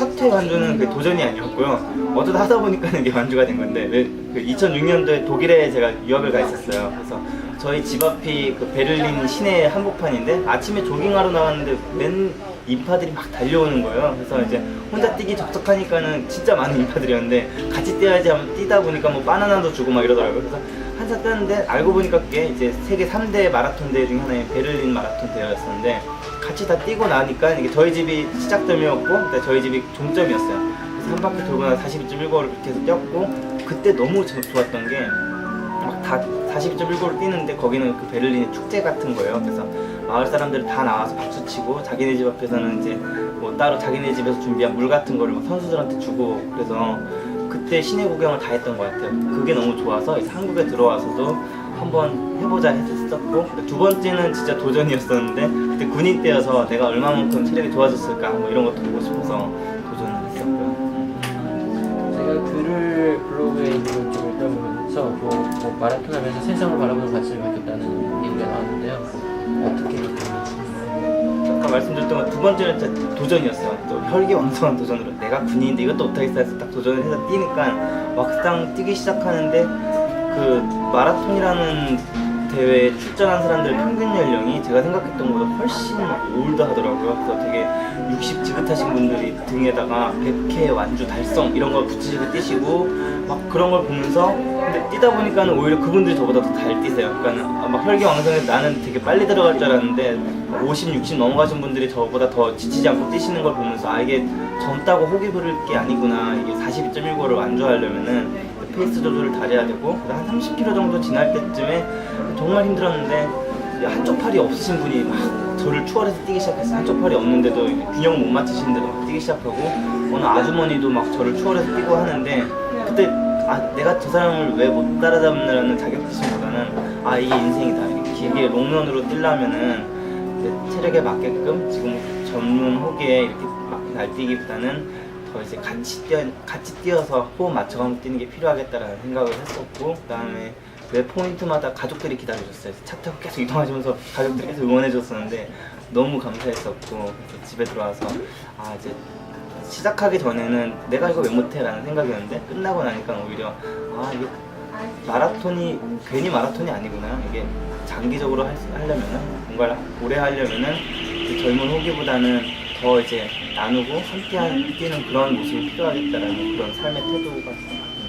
첫 회 완주는 그 도전이 아니었고요. 어쩌다 하다 보니까는 이게 완주가 된 건데 왜, 그 2006년도에 독일에 제가 유학을 가 있었어요. 그래서 저희 집 앞이 그 베를린 시내 한복판인데 아침에 조깅하러 나왔는데 맨 인파들이 막 달려오는 거예요. 그래서 이제 혼자 뛰기 적적하니까는 진짜 많은 인파들이었는데 같이 뛰어야지 하면 뛰다 보니까 뭐 바나나도 주고 막 이러더라고요. 그래서 한참 뛰었는데 알고 보니까 그게 이제 세계 3대 마라톤 대회 중 하나인 베를린 마라톤 대회였었는데 같이 다 뛰고 나니까 이게 저희 집이 시작점이었고 저희 집이 종점이었어요. 그래서 한 바퀴 돌고 나서 42.195를 그렇게 해서 뛰었고 그때 너무 저- 좋았던 게막 다 42.195를 뛰는데 거기는 그 베를린의 축제 같은 거예요. 그래서 마을 사람들 다 나와서 박수 치고 자기네 집 앞에서는 이제 뭐 따로 자기네 집에서 준비한 물 같은 거를 막 선수들한테 주고 그래서 그때 시내 구경을 다 했던 것 같아요. 그게 너무 좋아서 한국에 들어와서도 한번 해보자 했었고 두 번째는 진짜 도전이었었는데 그때 군인 때여서 내가 얼마만큼 체력이 좋아졌을까 뭐 이런 것도 보고 싶어서 도전을 했었고요. 제가 글을 블로그 마라톤 하면서 세상을 바라보는 관점이 바뀌었다는 얘기가 나왔는데요. 어떻게 아까 말씀드렸던 건두 번째는 도전이었어요. 또 혈기왕성한 도전으로 내가 군인인데 이것도 못하겠어 해서 딱 도전을 해서 뛰니까 막상 뛰기 시작하는데 그 마라톤이라는 대회에 출전한 사람들 평균 연령이 제가 생각했던 것보다 훨씬 올드하더라고요. 그래서 되게 60 지긋하신 분들이 등에다가 100회 완주 달성 이런 걸 붙이시고 뛰시고 막 그런 걸 보면서 근데 뛰다 보니까는 오히려 그분들이 저보다 더 잘 뛰세요. 그러니까 막 혈기왕성해서 나는 되게 빨리 들어갈 줄 알았는데 50, 60 넘어가신 분들이 저보다 더 지치지 않고 뛰시는 걸 보면서 아 이게 젊다고 호기 부를 게 아니구나 이게 42.195를 완주하려면은 페이스 조절을 잘해야 되고 한 30km 정도 지날 때쯤에 정말 힘들었는데 한쪽 팔이 없으신 분이 막 저를 추월해서 뛰기 시작했어요. 한쪽 팔이 없는데도 균형 못 맞추시는데도 막 뛰기 시작하고 어느 아주머니도 막 저를 추월해서 뛰고 하는데 그때 아 내가 저 사람을 왜 못 따라잡느라는 자격지심보다는 아 이게 인생이다. 이렇게 길게 롱런으로 뛰려면은 내 체력에 맞게끔 지금 전문 호기에 이렇게 막 날뛰기보다는 더 이제 같이 뛰어 같이 뛰어서 호흡 맞춰가면서 뛰는 게 필요하겠다라는 생각을 했었고 그다음에 매 포인트마다 가족들이 기다려줬어요. 차 타고 계속 이동하시면서 가족들이 계속 응원해줬었는데 너무 감사했었고 그래서 집에 들어와서 아 이제 시작하기 전에는 내가 이거 왜 못해라는 생각이었는데 끝나고 나니까 오히려 아 이게 마라톤이 괜히 마라톤이 아니구나 이게 장기적으로 할, 수- 하려면은 뭔가를 오래 하려면은 그 젊은 호기보다는 더 이제 나누고 함께 한- 뛰는 그런 모습이 필요하겠다라는 그런 삶의 태도가 있어요.